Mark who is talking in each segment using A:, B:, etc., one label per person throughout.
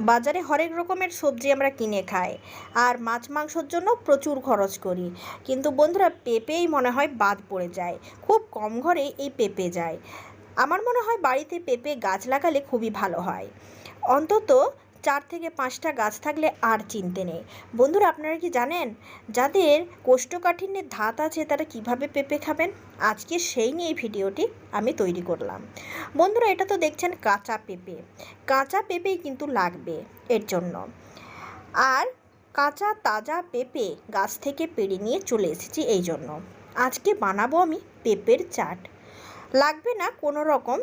A: বাজারে হরেক রকমের সবজি আমরা কিনে খাই আর মাছ মাংসর জন্য প্রচুর খরচ করি। কিন্তু বন্ধুরা, পেঁপেই মনে হয় বাদ পড়ে যায়। খুব কম ঘরে এই পেঁপে যায়। আমার মনে হয় বাড়িতে পেঁপে গাছ লাগালে খুবই ভালো হয়। অন্তত চার থেকে পাঁচটা গাছ থাকলে আর চিনতে নেই। বন্ধুরা, আপনারা কি জানেন? যাদের কোষ্ঠকাঠিন্যের ধাত আছে, তারা কীভাবে পেঁপে খাবেন? আজকে সেই নিয়ে এই ভিডিওটি আমি তৈরি করলাম। বন্ধুরা, এটা তো দেখছেন কাঁচা পেঁপে। কাঁচা পেঁপেই কিন্তু লাগবে এর জন্য। আর কাঁচা তাজা পেঁপে গাছ থেকে পেড়ে নিয়ে চলে এসেছি এই জন্য। আজকে বানাবো আমি পেঁপের চাট। লাগবে না কোনো রকম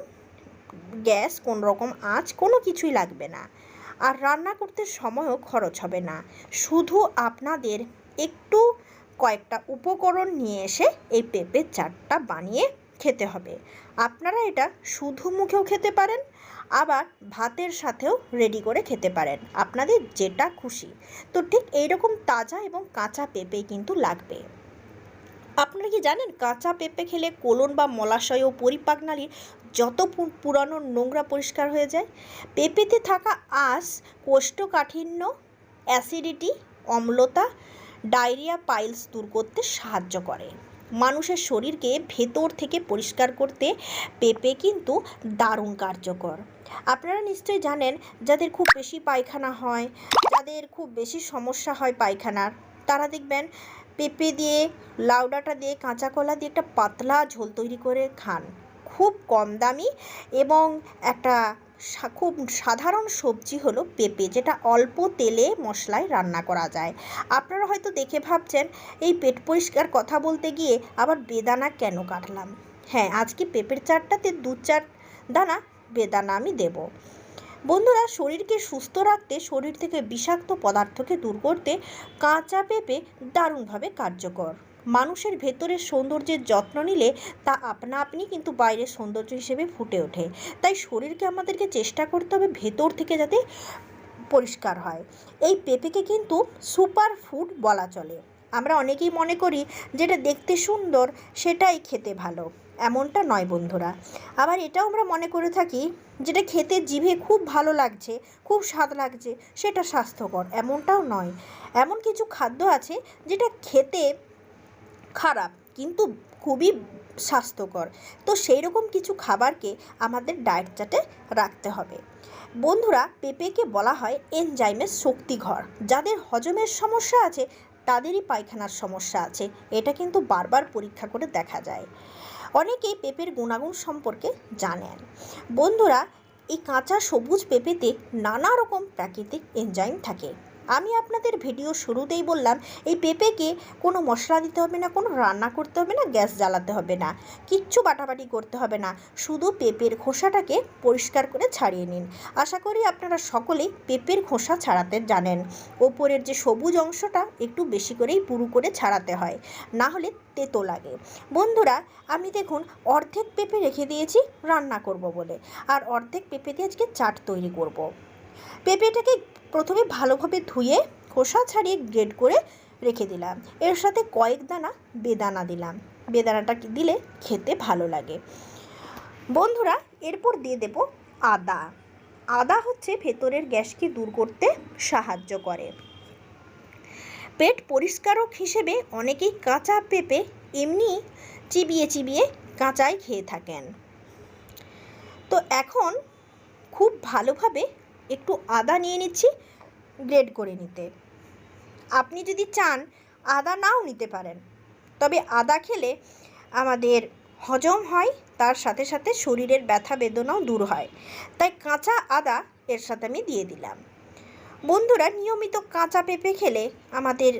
A: গ্যাস, কোনো রকম আঁচ, কোনো কিছুই লাগবে না। আর রান্না করতে সময়ও খরচ হবে না। শুধু আপনাদের একটু কয়েকটা উপকরণ নিয়ে এসে এই পেঁপের চাটটা বানিয়ে খেতে হবে। আপনারা এটা শুধু মুখেও খেতে পারেন, আবার ভাতের সাথেও রেডি করে খেতে পারেন। আপনাদের যেটা খুশি। তো ঠিক এইরকম তাজা এবং কাঁচা পেঁপে কিন্তু লাগবে। আপনারা কি জানেন কাঁচা পেঁপে খেলে কোলন বা মলাশয় ও পরিপাকনালীর যত পুরানো নোংরা পরিষ্কার হয়ে যায়? পেঁপেতে থাকা আঁশ, কোষ্ঠকাঠিন্য, অ্যাসিডিটি, অম্লতা, ডায়রিয়া, পাইলস দূর করতে সাহায্য করে। মানুষের শরীরকে ভেতর থেকে পরিষ্কার করতে পেঁপে কিন্তু দারুণ কার্যকর। আপনারা নিশ্চয়ই জানেন যাদের খুব বেশি পায়খানা হয়, যাদের খুব বেশি সমস্যা হয় পায়খানার, তারা দেখবেন পেঁপে দিয়ে লাউ ডাঁটা দিয়ে, কাঁচা কলা দিয়ে একটা পাতলা ঝোল তৈরি করে খান। খুব কম দামি এবং একটা খুব সাধারণ সবজি হলো পেঁপে, যেটা অল্প তেলে মশলায় রান্না করা যায়। আপনারা হয়তো দেখে ভাবছেন, এই পেট পরিষ্কার কথা বলতে গিয়ে আবার বেদানা কেন কাটলাম? হ্যাঁ আজকে পেঁপের চারটাতে দু চার দানা বেদানা আমি দেব। বন্ধুরা, শরীরকে সুস্থ রাখতে, শরীর থেকে বিষাক্ত পদার্থকে দূর করতে কাঁচা পেঁপে দারুণভাবে কার্যকর। মানুষের ভেতরের সৌন্দর্যের যত্ন নিলে তা আপনা আপনি কিন্তু বাইরের সৌন্দর্য হিসেবে ফুটে ওঠে। তাই শরীরকে আমাদেরকে চেষ্টা করতে হবে ভেতর থেকে যাতে পরিষ্কার হয়। এই পেঁপেকে কিন্তু সুপার ফুড বলা চলে। আমরা অনেকেই মনে করি, যেটা দেখতে সুন্দর, সেটাই খেতে ভালো। এমনটা নয় বন্ধুরা। আবার এটাও আমরা মনে করে থাকি যেটা খেতে জিভে খুব ভালো লাগছে, খুব স্বাদ লাগছে, সেটা স্বাস্থ্যকর, এমনটাও নয়। এমন কিছু খাদ্য আছে যেটা খেতে খারাপ, কিন্তু খুবই স্বাস্থ্যকর। তো সেই রকম কিছু খাবারকে আমাদের ডায়েট চার্টে রাখতে হবে। বন্ধুরা, পেঁপেকে বলা হয় এনজাইমের শক্তিঘর। যাদের হজমের সমস্যা আছে, তাদেরই পায়খানার সমস্যা আছে। এটা কিন্তু বারবার পরীক্ষা করে দেখা যায়। অনেকেই পেঁপের গুণাগুণ সম্পর্কে জানেন। বন্ধুরা, এই কাঁচা সবুজ পেঁপেতে নানা রকম প্রাকৃতিক এনজাইম থাকে। আমি আপনাদের ভিডিও শুরুতেই বললাম, এই পেঁপেকে কোনো মশলা দিতে হবে না, কোনো রান্না করতে হবে না, গ্যাস জ্বালাতে হবে না, কিচ্ছু বাটাবাটি করতে হবে না, শুধু পেঁপের খোসাটাকে পরিষ্কার করে ছাড়িয়ে নিন। আশা করি আপনারা সকলেই পেঁপের খোসা ছাড়াতে জানেন। ওপরের যে সবুজ অংশটা একটু বেশি করেই পুরু করে ছাড়াতে হয়, না হলে তেতো লাগে। বন্ধুরা, আমি দেখুন অর্ধেক পেঁপে রেখে দিয়েছি, রান্না করব বলে, আর অর্ধেক পেঁপে দিয়ে আজকে চাট তৈরি করব। পেঁপেটাকে প্রথমে ভালোভাবে ধুয়ে খোসা ছাড়িয়ে গ্রেড করে রেখে দিলাম। এর সাথে কয়েক দানা বেদানা দিলাম। বেদানাটা দিলে খেতে ভালো লাগে। বন্ধুরা, এরপর দিয়ে দেব আদা। আদা হচ্ছে ভেতরের গ্যাসকে দূর করতে সাহায্য করে। পেট পরিষ্কারক হিসেবে অনেকেই কাঁচা পেঁপে এমনি চিবিয়ে চিবিয়ে কাঁচাই খেয়ে থাকেন। তো এখন খুব ভালোভাবে একটু আদা নিয়ে নিচ্ছি গ্রেড করে নিতে। আপনি যদি চান, আদা নাও নিতে পারেন। তবে আদা খেলে আমাদের হজম হয়, তার সাথে সাথে শরীরের ব্যথা বেদনাও দূর হয়। তাই কাঁচা আদা এর সাথে আমি দিয়ে দিলাম। বন্ধুরা, নিয়মিত কাঁচা পেঁপে খেলে আমাদের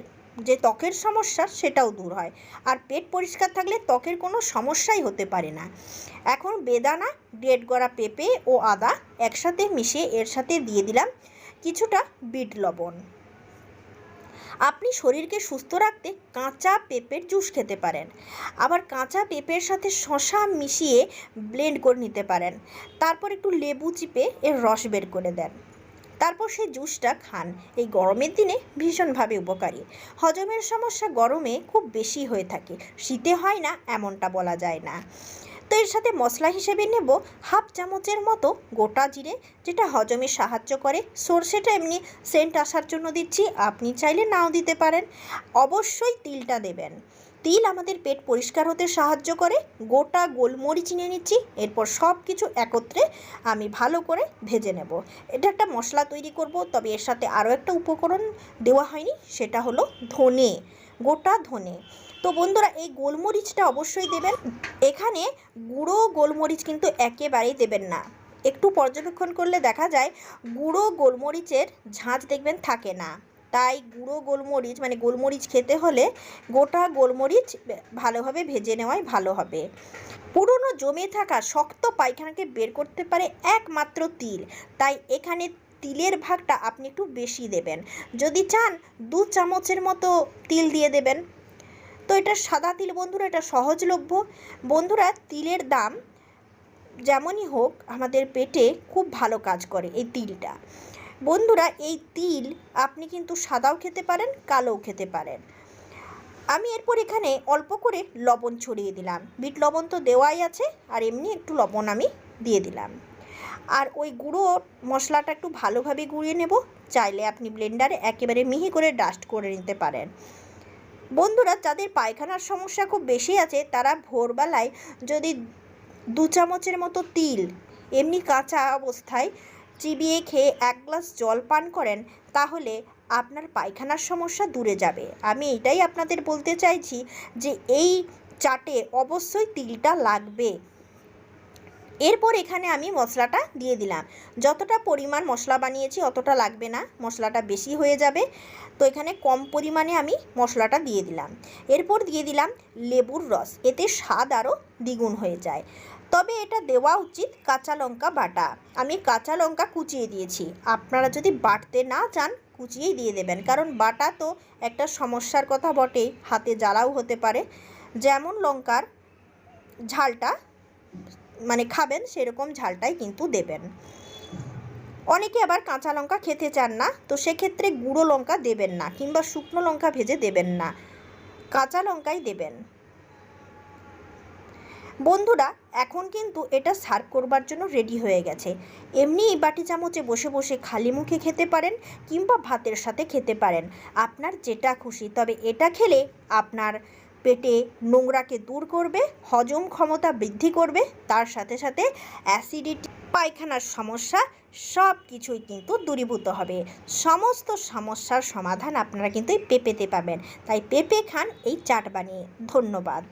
A: যে ত্বকের সমস্যা সেটাও দূর হয়। আর পেট পরিষ্কার থাকলে ত্বকের কোনো সমস্যাই হতে পারে না। এখন বেদানা গ্রেট গড়া পেঁপে ও আদা একসাথে মিশিয়ে এর সাথে দিয়ে দিলাম কিছুটা বিট লবণ। আপনি শরীরকে সুস্থ রাখতে কাঁচা পেঁপের জুস খেতে পারেন। আবার কাঁচা পেঁপের সাথে শশা মিশিয়ে ব্লেন্ড করে নিতে পারেন। তারপর একটু লেবু চিপে এর রস বের করে দেন। তারপর সেই জুসটা খান। এই গরমের দিনে ভীষণভাবে উপকারী। হজমের সমস্যা গরমে খুব বেশি হয়ে থাকে। শীতে হয় না, এমনটা বলা যায় না। তো এর সাথে মশলা হিসেবে নেব হাফ চামচের মতো গোটা জিরে, যেটা হজমে সাহায্য করে। সর্ষেটা এমনি সেন্ট আসার জন্য দিচ্ছি, আপনি চাইলে নাও দিতে পারেন। অবশ্যই তিলটা দেবেন। তিল আমাদের পেট পরিষ্কার হতে সাহায্য করে। গোটা গোলমরিচ নিয়ে নিচ্ছি, এরপর সব কিছু একত্রে আমি ভালো করে ভেজে নেব। এটা একটা মশলা তৈরি করব, তবে এর সাথে আরও একটা উপকরণ দেওয়া হয়নি, সেটা হলো ধনে, গোটা ধনে। তো বন্ধুরা, এই গোলমরিচটা অবশ্যই দেবেন। এখানে গুঁড়ো গোলমরিচ কিন্তু একেবারেই দেবেন না। একটু পর্যবেক্ষণ করলে দেখা যায়, গুঁড়ো গোলমরিচের ঝাঁঝ দেখবেন থাকে না। তাই গুঁড়ো গোলমরিচ মানে গোলমরিচ খেতে হলে গোটা গোলমরিচ ভালোভাবে ভেজে নেওয়াই ভালো হবে। পুরনো জমে থাকা শক্ত পায়খানাকে বের করতে পারে একমাত্র তিল। তাই এখানে তিলের ভাগটা আপনি একটু বেশি দেবেন। যদি চান, দু চামচের মতো তিল দিয়ে দেবেন। তো এটা সাদা তিল বন্ধুরা, এটা সহজলভ্য। বন্ধুরা, তিলের দাম যেমনই হোক, আমাদের পেটে খুব ভালো কাজ করে এই তিলটা। বন্ধুরা, এই তিল আপনি কিন্তু সাদাও খেতে পারেন, কালোও খেতে পারেন। আমি এরপর এখানে অল্প করে লবণ ছড়িয়ে দিলাম। বিট লবণ তো দেওয়াই আছে, আর এমনি একটু লবণ আমি দিয়ে দিলাম। আর ওই গুঁড়ো মশলাটা একটু ভালোভাবে গুঁড়িয়ে নেব। চাইলে আপনি ব্লেন্ডারে একেবারে মিহি করে ডাস্ট করে নিতে পারেন। বন্ধুরা, যাদের পায়খানার সমস্যা খুব বেশি আছে, তারা ভোরবেলায় যদি দু চামচের মতো তিল, এমনি কাঁচা অবস্থায় চিবিয়ে খেয়ে এক গ্লাস জল পান করেন, তাহলে আপনার পায়খানার সমস্যা দূরে যাবে। আমি এটাই আপনাদের বলতে চাইছি যে এই চাটে অবশ্যই তিলটা লাগবে। এরপর এখানে আমি মশলাটা দিয়ে দিলাম। যতটা পরিমাণ মশলা বানিয়েছি অতটা লাগবে না, মশলাটা বেশি হয়ে যাবে। তো এখানে কম পরিমাণে আমি মশলাটা দিয়ে দিলাম। এরপর দিয়ে দিলাম লেবুর রস, এতে স্বাদ আরও দ্বিগুণ হয়ে যায়। তবে এটা দেওয়া উচিত কাঁচা লঙ্কা বাটা। আমি কাঁচা লঙ্কা কুচিয়ে দিয়েছি। আপনারা যদি বাটতে না চান, কুচিয়েই দিয়ে দেবেন। কারণ বাটা তো একটা সমস্যার কথা বটেই, হাতে জ্বালাও হতে পারে। যেমন লঙ্কার ঝালটা মানে খাবেন, সেরকম ঝালটাই কিন্তু দেবেন। অনেকে আবার কাঁচা লঙ্কা খেতে চান না, তো সেক্ষেত্রে গুঁড়ো লঙ্কা দেবেন না, কিংবা শুকনো লঙ্কা ভেজে দেবেন না। কাঁচা লঙ্কাই দেবেন। বন্ধুরা, এখন কিন্তু এটা সার্ভ করবার জন্য রেডি হয়ে গেছে। এমনি বাটি চামচে বসে বসে খালি মুখে খেতে পারেন, কিংবা ভাতের সাথে খেতে পারেন। আপনার যেটা খুশি, তবে এটা খেলে আপনার পেটে নোংরাকে দূর করবে, হজম ক্ষমতা বৃদ্ধি করবে, তার সাথে সাথে অ্যাসিডিটি পায়খানার সমস্যা সব কিছুই কিন্তু দূরীভূত হবে। সমস্ত সমস্যার সমাধান আপনারা কিন্তু এই পেঁপেতে পাবেন। তাই পেঁপে খান এই চাট বানিয়ে। ধন্যবাদ।